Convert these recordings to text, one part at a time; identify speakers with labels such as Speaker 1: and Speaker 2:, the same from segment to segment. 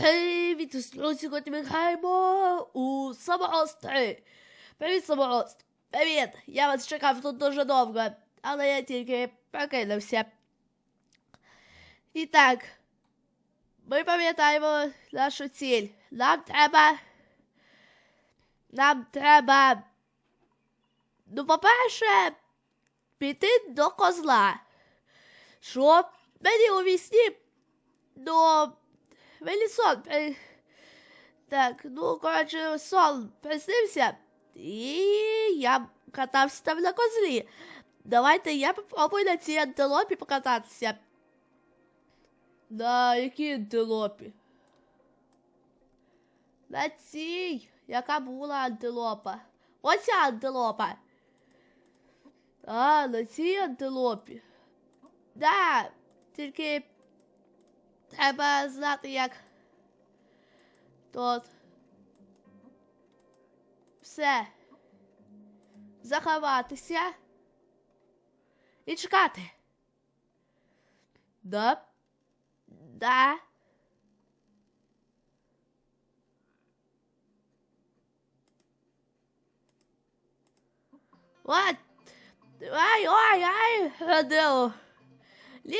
Speaker 1: Привіт, сьогодні ми у самоострі. Привіт, самоост. Привіт, я вас чекав тут дуже довго, але я тільки прокинувся. І так, ми пам'ятаємо нашу ціль. Нам треба. Нам треба. Ну, по-перше, піти до козла. Що мені у вісні до мені сон. Так, ну, коротше, сон приснився, і я катався там на козлі. Давайте я попробую на цій антилопі покататися. На якій антилопі? На цій, яка була антилопа. Оця антилопа. А, на цій антилопі. Да, тільки треба знати, як тут. Все. Заховатися. І чекати. Да. Да. What? Ай, ай, ай, Радео. Лє,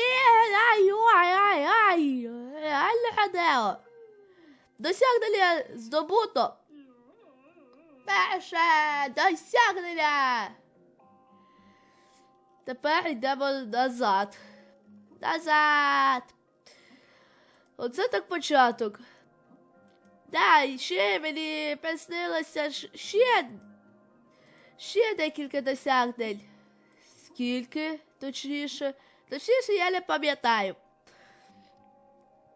Speaker 1: ай, ай, ай, ай, ай, Радео. Досягнення здобуто. Перше досягнення. Тепер йдемо назад. Назад. Оце так початок. Да, і ще мені приснилося ще, ще декілька досягнень. Скільки, точніше? Точніше, я не пам'ятаю.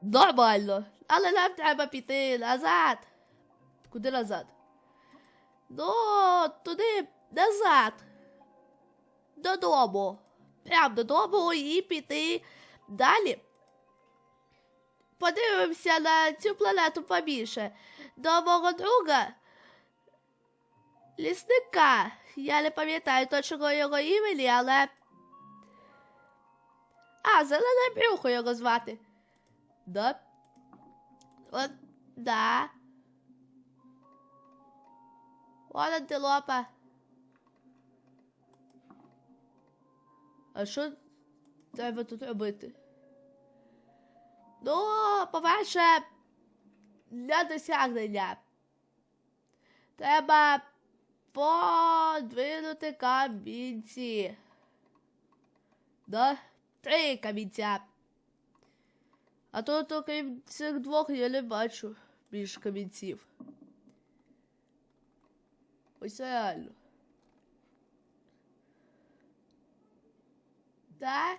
Speaker 1: Нормально. Але нам треба піти назад. Куди назад? Ну, туди назад. Додому. Прям додому і піти далі. Подивимося на цю планету побільше. До мого друга. Лісника. Я не пам'ятаю точного його імені, але. А, зелене брюхо його звати. Да? От, да. От антилопа. А що треба тут робити? Ну, по-перше, для досягнення. Треба подвинути камінці. Да? Три камінця. А то, то крім цих двох я не бачу більш камінців. Ось реально. Да?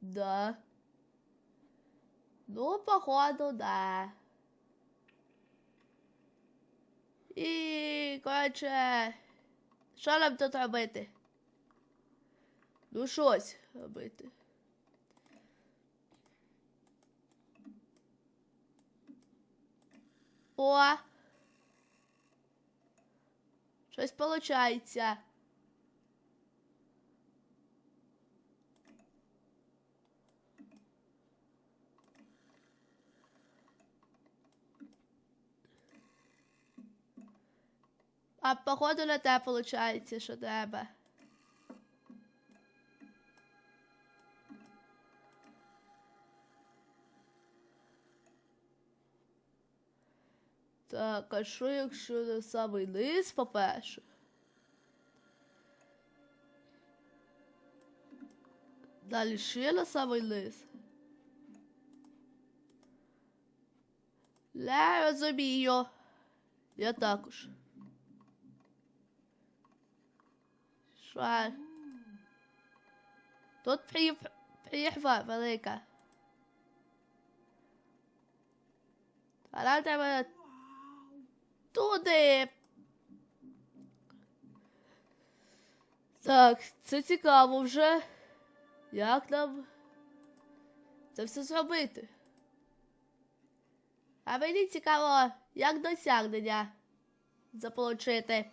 Speaker 1: Да. Ну, походу, да. І, коротше, що нам тут робити? Ну, щось робити. О! Щось получається. А походу на те получається, що треба. Так, а що якщо на самий низ, по-перше? Далі ще на самий низ. Не розумію. Я також. Що? Тут приїв- приїхала велика. А нам треба туди. Так, це цікаво вже. Як нам це все зробити? А мені цікаво, як досягнення заполучити.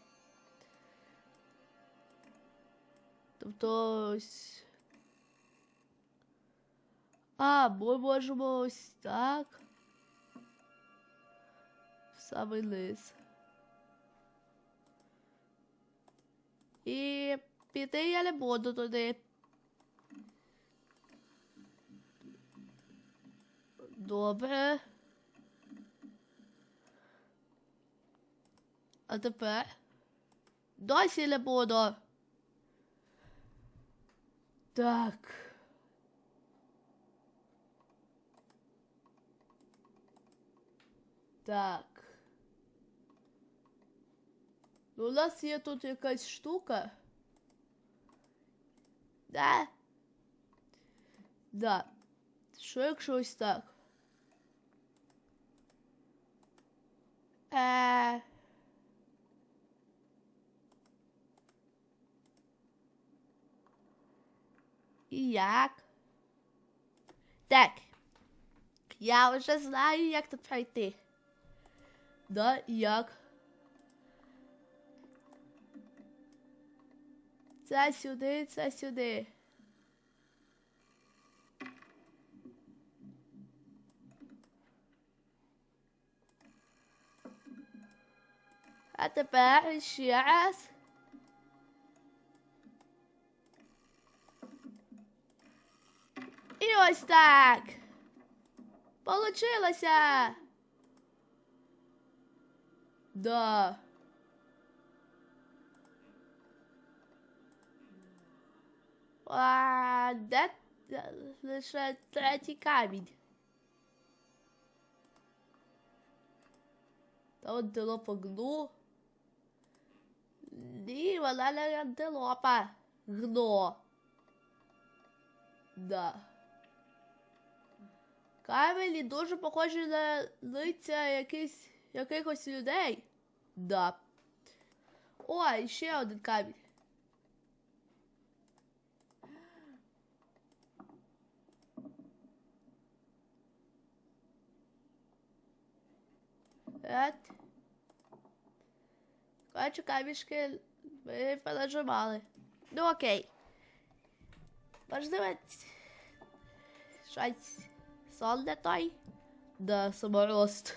Speaker 1: Тобто ось. А, ми можемо ось так. Самий низ. І піти я не буду туди. Добре. А тепер досі не буду. Так. Так. Ну, у нас є тут якась штука. Да. Да. Що якщо ось так? Е. І як? Так. Я вже знаю, як тут пройти. Да, як? Це сюди, це сюди. А тепер ще раз. І ось так. Получилося. Да. А, де лише третій камінь? Та антилопа гну. Ні, вона не антилопа. Гно. Да. Камені дуже похожі на лиця якихось, якихось людей. Да. О, і ще один камінь. От. Коротше, камішки ми понажимали. Ну окей. Можливо, щось сон не той? Да, саморост.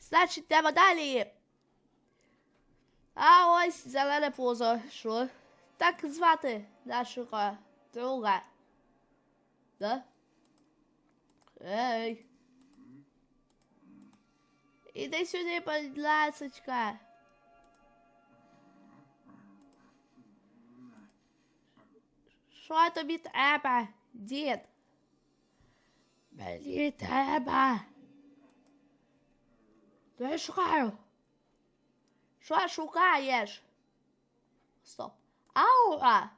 Speaker 1: Значить, йдемо далі. А ось зелене пузо. Що? Так звати нашого друга. Да? Ей. Іди сюди, будь ласочка. Що тобі треба, дід? Мені треба. То я шукаю. Що шукаєш? Стоп. Аура.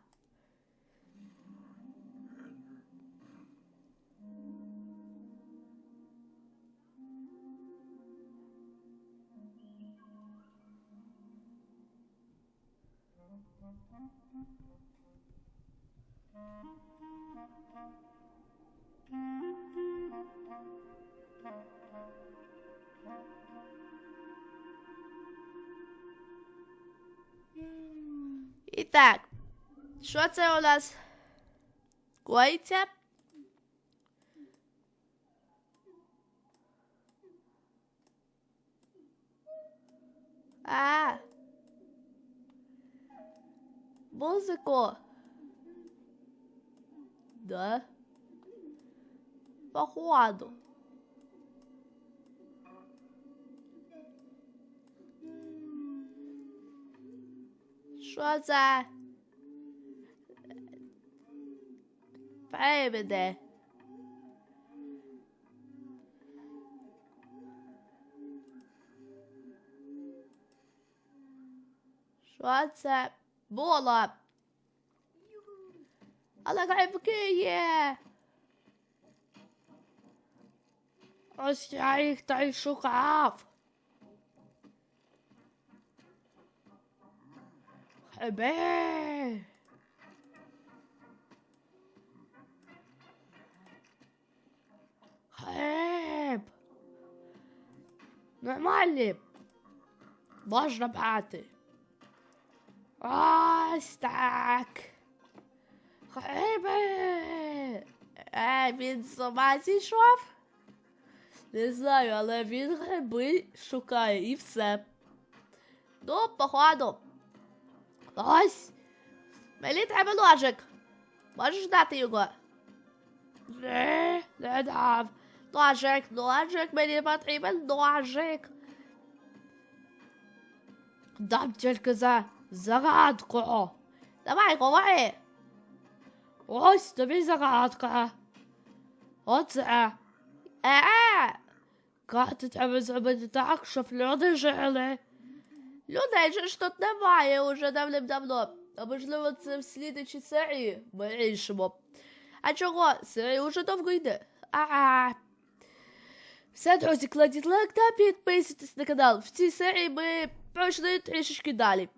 Speaker 1: І так, що це у нас? Коїться? А. Музику. Да. Походу. Що це? Привиди. Що це було? Але грибки є. Ось я їх та й шукав. Гриби. Ось так. Гриби. Е, він з ума зійшов? Не знаю, але він гриби шукає і все. Ну, походу. Ось. Мені треба ножик. Можеш дати його? Не, не дав. Ножик, ножик, мені потрібен ножик. Дам тільки за загадку. Давай, говори. Ось тобі загадка. Оце. Е-е! Карти треба зробити так, щоб люди жили. Людей же ж тут немає уже давним-давно. А можливо, це в слідчій серії ми рішимо. А чого? Серія уже довго йде. А. Все, друзі, кладіть лайк та підписуйтесь на канал. В цій серії ми пройшли трішечки далі.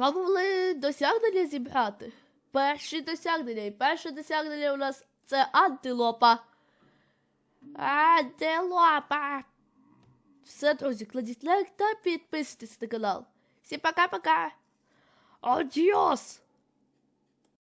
Speaker 1: Пробували досягнення зібрати. Перші досягнення. І перше досягнення у нас це антилопа. Антилопа. Все, друзі, кладіть лайк та підписуйтесь на канал. Всім пока-пока. Адіос!